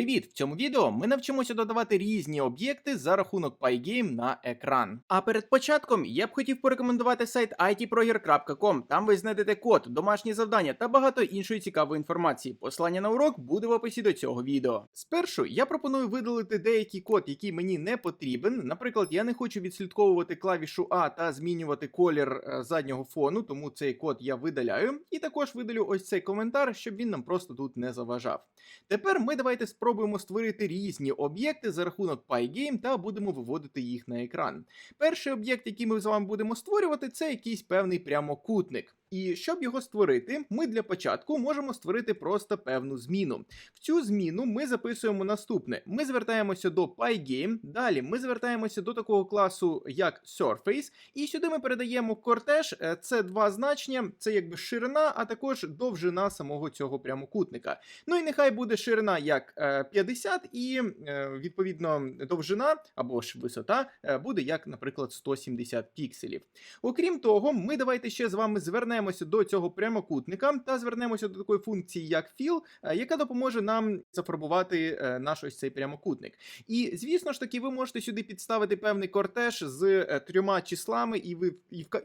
Привіт! В цьому відео ми навчимося додавати різні об'єкти за рахунок Pygame на екран. А перед початком я б хотів порекомендувати сайт itproger.com. Там ви знайдете код, домашні завдання та багато іншої цікавої інформації. Посилання на урок буде в описі до цього відео. Спершу я пропоную видалити деякий код, який мені не потрібен. Наприклад, я не хочу відслідковувати клавішу А та змінювати колір е, заднього фону, тому цей код я видаляю. І також видалю ось цей коментар, щоб він нам просто тут не заважав. Тепер ми давайте спробуємо створити різні об'єкти за рахунок Pygame та будемо виводити їх на екран. Перший об'єкт, який ми з вами будемо створювати, це якийсь певний прямокутник. І щоб його створити, ми для початку можемо створити просто певну зміну. В цю зміну ми записуємо наступне: ми звертаємося до Pygame, далі ми звертаємося до такого класу, як Surface, і сюди ми передаємо кортеж. Е, Це два значення, це якби ширина, а також довжина самого цього прямокутника. Ну і нехай буде ширина як е, 50, і е, відповідно довжина або ж висота е, буде як, наприклад, 170 пікселів. Окрім того, ми давайте ще з вами звернемося до цього прямокутника та звернемося до такої функції, як fill, е, яка допоможе нам зафарбувати е, наш ось цей прямокутник. І звісно ж таки, ви можете сюди підставити певний кортеж з е, трьома числами, і ви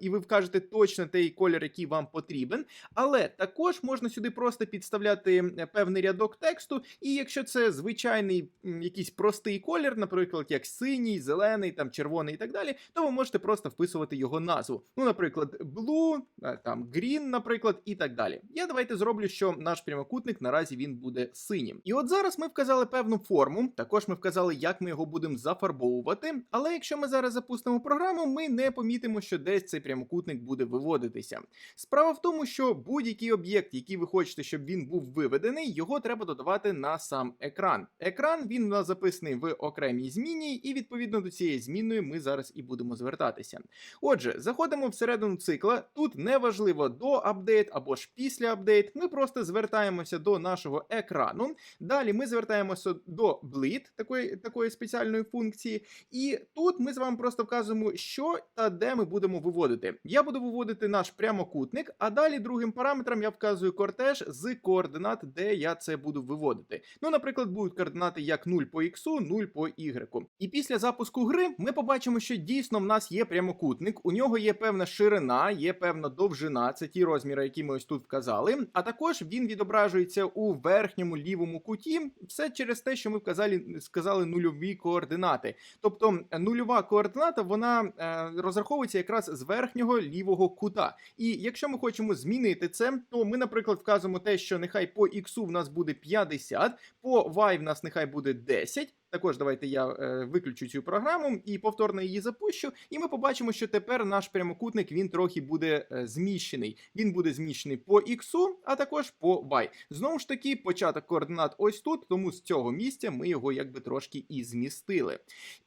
і, ви вкажете точно той колір, який вам потрібен. Але також можна сюди просто підставляти певний рядок тексту, і якщо це звичайний якийсь простий колір, наприклад, як синій, зелений, там червоний і так далі, то ви можете просто вписувати його назву. Ну, наприклад, blue, е, green, наприклад, і так далі. Я давайте зроблю, що наш прямокутник наразі він буде синім. І от зараз ми вказали певну форму, також ми вказали, як ми його будемо зафарбовувати. Але якщо ми зараз запустимо програму, ми не помітимо, що десь цей прямокутник буде виводитися. Справа в тому, що будь-який об'єкт, який ви хочете, щоб він був виведений, його треба додавати на сам екран. Екран він у нас записаний в окремій зміні, і відповідно до цієї змінної ми зараз і будемо звертатися. Отже, заходимо всередину цикла. Тут неважливо до апдейт або ж після апдейт. Ми просто звертаємося до нашого екрану. Далі ми звертаємося до bleed, такої, такої спеціальної функції. І тут ми з вами просто вказуємо, що та де ми будемо виводити. Я буду виводити наш прямокутник, а далі другим параметром я вказую кортеж з координат, де я це буду виводити. Ну, наприклад, будуть координати як 0 по x, 0 по y. І після запуску гри ми побачимо, що дійсно в нас є прямокутник, у нього є певна ширина, є певна довжина, це ті розміри, які ми ось тут вказали. А також він відображується у верхньому лівому куті, все через те, що ми вказали, сказали нульові координати. Тобто е, нульова координата вона е, розраховується якраз з верхнього лівого кута. І якщо ми хочемо змінити це, то ми, наприклад, вказуємо те, що нехай по x в нас буде 50, по y в нас нехай буде 10. Також давайте я е, виключу цю програму і повторно її запущу. І ми побачимо, що тепер наш прямокутник він трохи буде е, зміщений. Він буде зміщений по x, а також по y. Знову ж таки, початок координат ось тут, тому з цього місця ми його якби трошки і змістили.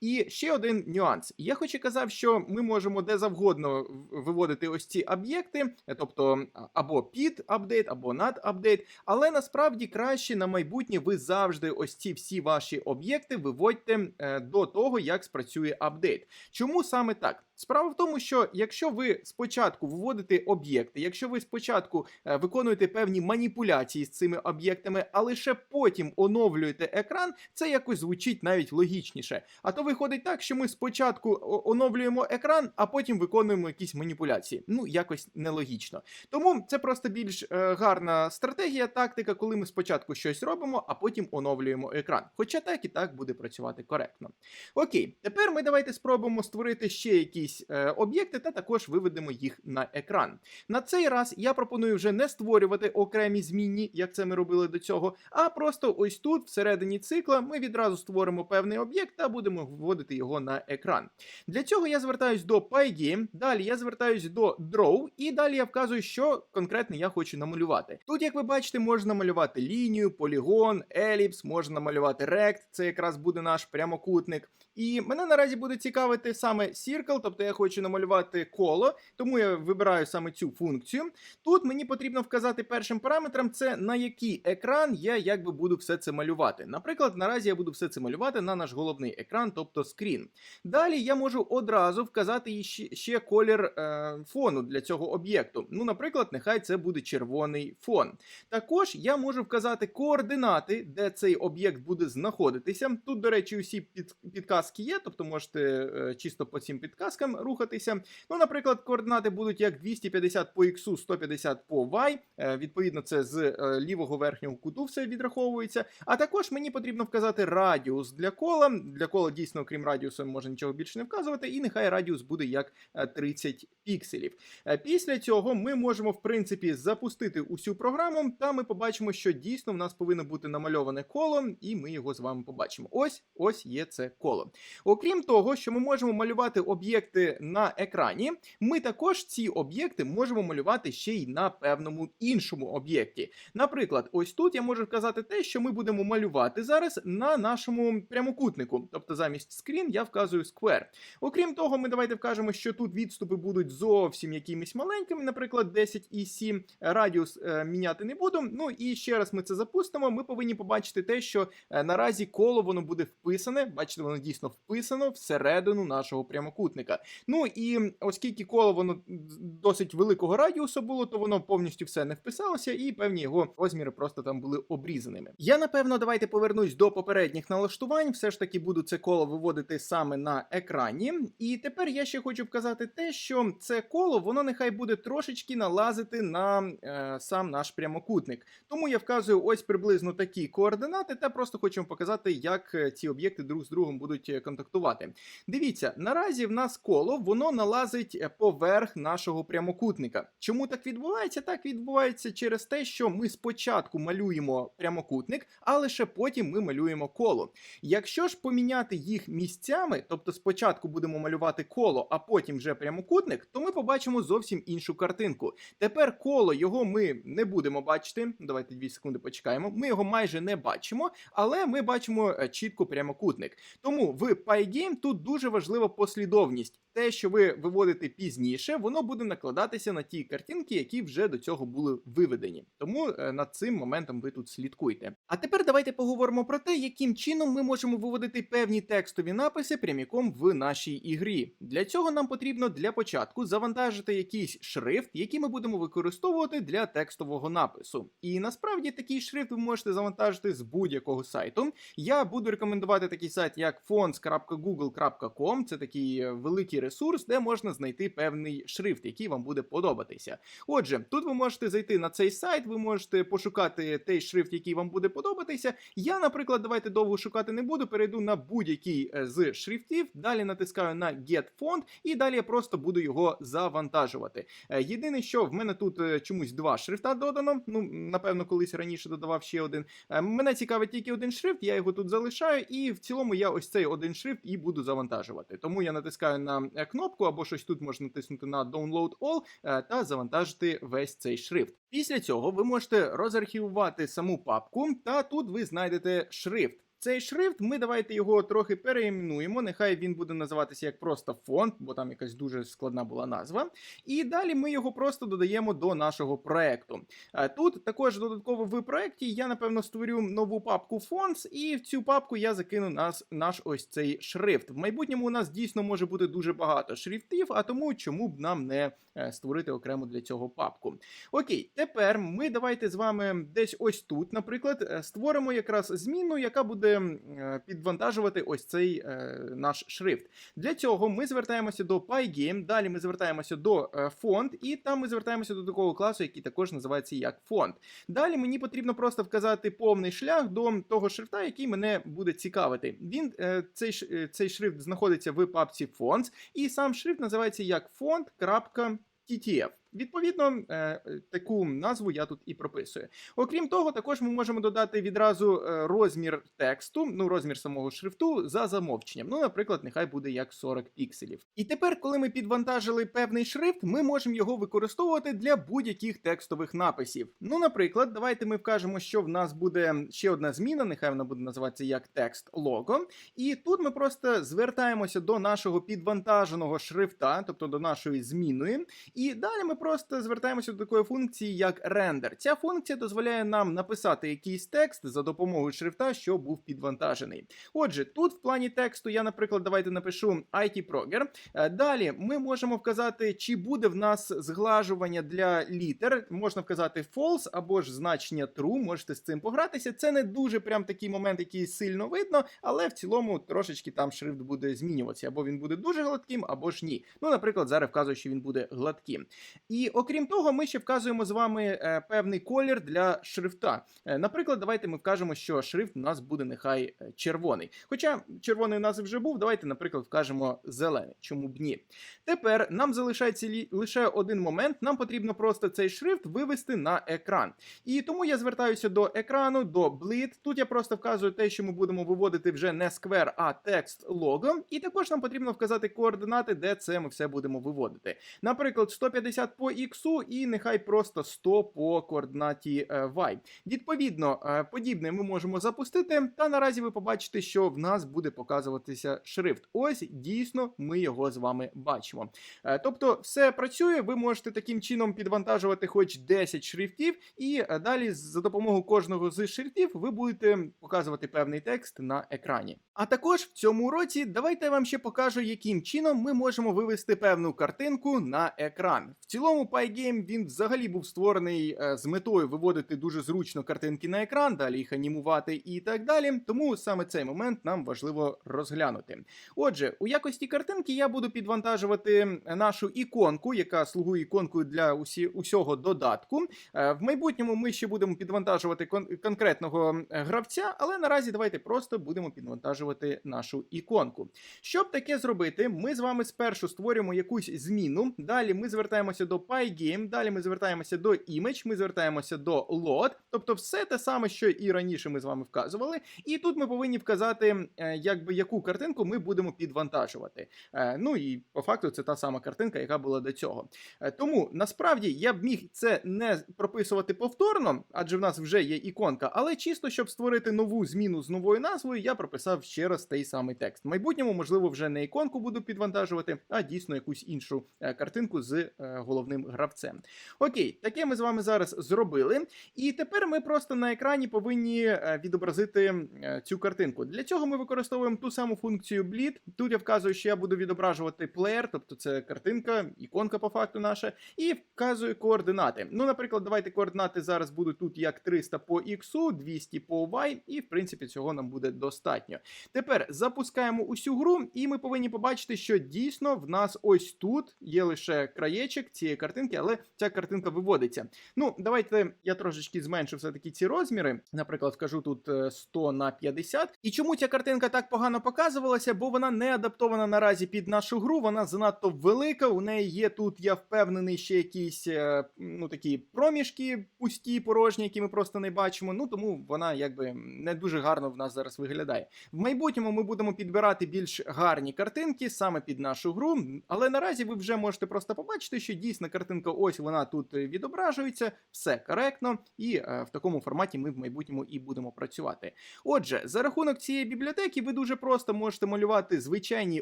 І ще один нюанс. Я хоч і казав, що ми можемо де завгодно виводити ось ці об'єкти, е, тобто або під апдейт, або над апдейт. Але насправді краще на майбутнє ви завжди ось ці всі ваші об'єкти виводьте е, до того, як спрацює апдейт. Чому саме так? Справа в тому, що якщо ви спочатку виводите об'єкти, якщо ви спочатку е, виконуєте певні маніпуляції з цими об'єктами, а лише потім оновлюєте екран, це якось звучить навіть логічніше. А то виходить так, що ми спочатку оновлюємо екран, а потім виконуємо якісь маніпуляції. Ну, якось нелогічно. Тому це просто більш е, гарна стратегія, тактика, коли ми спочатку щось робимо, а потім оновлюємо екран. Хоча так і так буде працювати коректно. Окей, тепер ми давайте спробуємо створити ще якісь е, об'єкти та також виведемо їх на екран. На цей раз я пропоную вже не створювати окремі змінні, як це ми робили до цього, а просто ось тут, всередині цикла, ми відразу створимо певний об'єкт та будемо вводити його на екран. Для цього я звертаюсь до Pygame, далі я звертаюсь до Draw, і далі я вказую, що конкретно я хочу намалювати. Тут, як ви бачите, можна малювати лінію, полігон, еліпс, можна намалювати рект, це якраз буде наш прямокутник. І мене наразі буде цікавити саме circle, тобто тобто я хочу намалювати коло, тому я вибираю саме цю функцію. Тут мені потрібно вказати першим параметром, це на який екран я якби буду все це малювати. Наприклад, наразі я буду все це малювати на наш головний екран, тобто скрін. Далі я можу одразу вказати ще, колір е, фону для цього об'єкту. Ну, наприклад, нехай це буде червоний фон. Також я можу вказати координати, де цей об'єкт буде знаходитися. Тут, до речі, усі підказки є, тобто можете е, чисто по цим підказкам рухатися. Ну, наприклад, координати будуть як 250 по x, 150 по y. Е, відповідно, це з е, лівого верхнього куту все відраховується. А також мені потрібно вказати радіус для кола. Для кола дійсно, крім радіусу, можна нічого більше не вказувати, і нехай радіус буде як е, 30 пікселів. Е, Після цього ми можемо, в принципі, запустити усю програму, та ми побачимо, що дійсно в нас повинно бути намальоване коло, і ми його з вами побачимо. Ось ось є це коло. Окрім того, що ми можемо малювати об'єкти на екрані, ми також ці об'єкти можемо малювати ще й на певному іншому об'єкті. Наприклад, ось тут я можу вказати те, що ми будемо малювати зараз на нашому прямокутнику. Тобто замість скрін я вказую square. Окрім того, ми давайте вкажемо, що тут відступи будуть зовсім якимись маленькими, наприклад, 10 і 7. Радіус е, міняти не буду. Ну і ще раз ми це запустимо. Ми повинні побачити те, що е, наразі коло воно буде вписане. Бачите, воно дійсно вписано всередину нашого прямокутника. Ну і оскільки коло воно досить великого радіусу було, то воно повністю все не вписалося, і певні його розміри просто там були обрізаними. Я напевно давайте повернусь до попередніх налаштувань. Все ж таки буду це коло виводити саме на екрані. І тепер я ще хочу вказати те, що це коло воно нехай буде трошечки налазити на е, сам наш прямокутник. Тому я вказую ось приблизно такі координати, та просто хочу показати, як е, ці об'єкти друг з другом будуть е, контактувати. Дивіться, наразі в нас коло воно налазить е, поверх нашого прямокутника. Чому так відбувається? Так відбувається через те, що ми спочатку малюємо прямокутник, а лише потім ми малюємо коло. Якщо ж поміняти їх місцями, тобто спочатку будемо малювати коло, а потім вже прямокутник, то ми побачимо зовсім іншу картинку. Тепер коло його ми не будемо бачити. Давайте 2 секунди почекаємо. Ми його майже не бачимо, але ми бачимо е, чітко прямокутник. Тому в Pygame тут дуже важлива послідовність. Те, що ви виводите пізніше, воно буде накладатися на ті картинки, які вже до цього були виведені. Тому е, над цим моментом ви тут слідкуйте. А тепер давайте поговоримо про те, яким чином ми можемо виводити певні текстові написи пряміком в нашій ігрі. Для цього нам потрібно для початку завантажити якийсь шрифт, який ми будемо використовувати для текстового напису. І насправді такий шрифт ви можете завантажити з будь-якого сайту. Я буду рекомендувати такий сайт, як fonts.google.com. Це такий е, великий ресурс, де можна знайти певний шрифт, який вам буде подобатися. Отже, тут ви можете зайти на цей сайт, ви можете пошукати той шрифт, який вам буде подобатися. Я, наприклад, давайте довго шукати не буду. Перейду на будь-який е, з шрифтів, далі натискаю на Get Font, і далі я просто буду його завантажувати. Е, Єдине, що в мене тут е, чомусь два шрифта додано. Ну, напевно, колись раніше додавав ще один. Мене цікавить тільки один шрифт, я його тут залишаю, і в цілому я ось цей один шрифт і буду завантажувати. Тому я натискаю на кнопку або щось тут можна натиснути на Download All е, та завантажити весь цей шрифт. Після цього ви можете розархівувати саму папку, та тут ви знайдете шрифт. Цей шрифт, ми давайте його трохи переіменуємо. Нехай він буде називатися як просто фонд, бо там якась дуже складна була назва. І далі ми його просто додаємо до нашого проекту. Е, Тут також додатково в проекті я напевно створю нову папку Fonts, і в цю папку я закину нас наш ось цей шрифт. В майбутньому у нас дійсно може бути дуже багато шрифтів, а тому чому б нам не е, створити окремо для цього папку. Окей, тепер ми давайте з вами десь ось тут, наприклад, е, створимо якраз зміну, яка буде е, підвантажувати ось цей е, наш шрифт. Для цього ми звертаємося до Pygame, далі ми звертаємося до е, фонд, і там ми звертаємося до такого класу, який також називається як фонд. Далі мені потрібно просто вказати повний шлях до того шрифта, який мене буде цікавити. Він е, цей, е, цей шрифт знаходиться в папці Fonts, і сам шрифт називається як font.ttf. Відповідно, е, таку назву я тут і прописую. Окрім того, також ми можемо додати відразу е, розмір тексту, ну розмір самого шрифту за замовченням. Ну, наприклад, нехай буде як 40 пікселів. І тепер, коли ми підвантажили певний шрифт, ми можемо його використовувати для будь-яких текстових написів. Ну, наприклад, давайте ми вкажемо, що в нас буде ще одна зміна, нехай вона буде називатися як текст лого. І тут ми просто звертаємося до нашого підвантаженого шрифта, тобто до нашої зміни. І далі ми просто звертаємося до такої функції, як рендер. Ця функція дозволяє нам написати якийсь текст за допомогою шрифта, що був підвантажений. Отже, тут в плані тексту я, наприклад, давайте напишу IT Proger. Е, Далі ми можемо вказати, чи буде в нас зглажування для літер. Можна вказати false або ж значення true. Можете з цим погратися. Це не дуже прям такий момент, який сильно видно, але в цілому трошечки там шрифт буде змінюватися, або він буде дуже гладким, або ж ні. Ну, наприклад, зараз вказую, що він буде гладким. І окрім того, ми ще вказуємо з вами е, певний колір для шрифта. Е, наприклад, давайте ми вкажемо, що шрифт у нас буде нехай е, червоний. Хоча червоний у нас вже був, давайте, наприклад, вкажемо зелений. Чому б ні? Тепер нам залишається лі- лише один момент. Нам потрібно просто цей шрифт вивести на екран. І тому я звертаюся до екрану, до Bleed. Тут я просто вказую те, що ми будемо виводити вже не сквер, а текст лого. І також нам потрібно вказати координати, де це ми все будемо виводити. Наприклад, 150 по x і нехай просто 100 по координаті y. Відповідно, е, подібне ми можемо запустити, та наразі ви побачите, що в нас буде показуватися шрифт. Ось дійсно ми його з вами бачимо. Е, Тобто, все працює. Ви можете таким чином підвантажувати хоч 10 шрифтів, і е, далі за допомогою кожного з шрифтів ви будете показувати певний текст на екрані. А також в цьому уроці давайте я вам ще покажу, яким чином ми можемо вивести певну картинку на екран. В цілому Pygame він взагалі був створений е, з метою виводити дуже зручно картинки на екран, далі їх анімувати і так далі. Тому саме цей момент нам важливо розглянути. Отже, у якості картинки я буду підвантажувати нашу іконку, яка слугує іконкою для усі, усього додатку. Е, В майбутньому ми ще будемо підвантажувати кон- конкретного е, гравця, але наразі давайте просто будемо підвантажувати нашу іконку. Щоб таке зробити, ми з вами спершу створюємо якусь зміну. Далі ми звертаємося до PyGame, далі ми звертаємося до Image, ми звертаємося до Load, тобто все те саме, що і раніше ми з вами вказували. І тут ми повинні вказати, е, якби яку картинку ми будемо підвантажувати. Е, Ну і по факту це та сама картинка, яка була до цього. Е, Тому насправді я б міг це не прописувати повторно, адже в нас вже є іконка, але чисто щоб створити нову зміну з новою назвою, я прописав ще раз той самий текст. В майбутньому, можливо, вже не іконку буду підвантажувати, а дійсно якусь іншу картинку з е, головним гравцем. Окей, таке ми з вами зараз зробили. І тепер ми просто на екрані повинні е, відобразити е, цю картинку. Для цього ми використовуємо ту саму функцію Bleed. Тут я вказую, що я буду відображувати плеєр, тобто це картинка, іконка по факту наша, і вказую координати. Ну, наприклад, давайте координати зараз будуть тут як 300 по X, 200 по Y, і в принципі цього нам буде достатньо. Тепер запускаємо усю гру, і ми повинні побачити, що дійсно в нас ось тут є лише краєчок цієї картинки, але ця картинка виводиться. Ну, давайте я трошечки зменшу все-таки ці розміри. Наприклад, вкажу тут е, 100 на 50. І чому ця картинка так погано показувалася? Бо вона не адаптована наразі під нашу гру, вона занадто велика. У неї є тут, я впевнений, ще якісь е, ну такі проміжки пусті, порожні, які ми просто не бачимо. Ну тому вона якби не дуже гарно в нас зараз виглядає. В майбутньому ми будемо підбирати більш гарні картинки саме під нашу гру. Але наразі ви вже можете просто побачити, що дійсно картинка, ось вона тут е, відображується, все коректно, і е, в такому форматі ми в майбутньому і будемо працювати. Отже, за рахунок цієї бібліотеки ви дуже просто можете малювати звичайні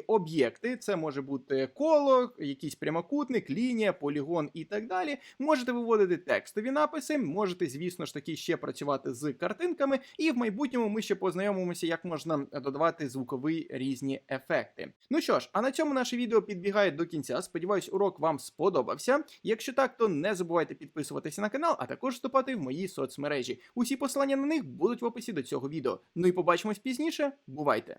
об'єкти. Це може бути коло, якийсь прямокутник, лінія, полігон і так далі. Можете виводити текстові написи, можете, звісно ж таки, ще працювати з картинками, і в майбутньому ми ще познайомимося, як можна додавати звукові різні ефекти. Ну що ж, а на цьому наше відео підбігає до кінця. Сподіваюсь, урок вам сподобався. Якщо так, то не забувайте підписуватися на канал, а також вступати в мої соцмережі. Усі посилання на них будуть в описі до цього відео. Ну і побачимось пізніше. Бувайте!